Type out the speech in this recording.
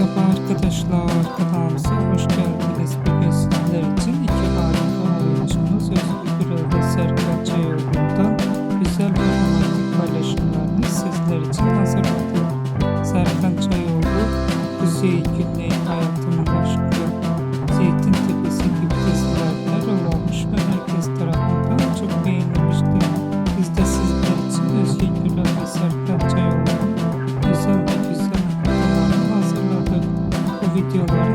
Merhaba arkadaşlar, kanalımıza hoş geldiniz. Bugün sizler için iki harika oyuncumuz Özgür ve Serkan Çayoğlu'ndan güzel ve romantik paylaşımlarını sizler için hazırladık. Serkan Çayoğlu, Kuzey Güney Hayatımın Aşkı, Zeytin Tepesi gibi dizilerde rol ve herkes tarafından çok beğenilmiştir. Biz de sizler için Özgür güzel videolarını hazırladık.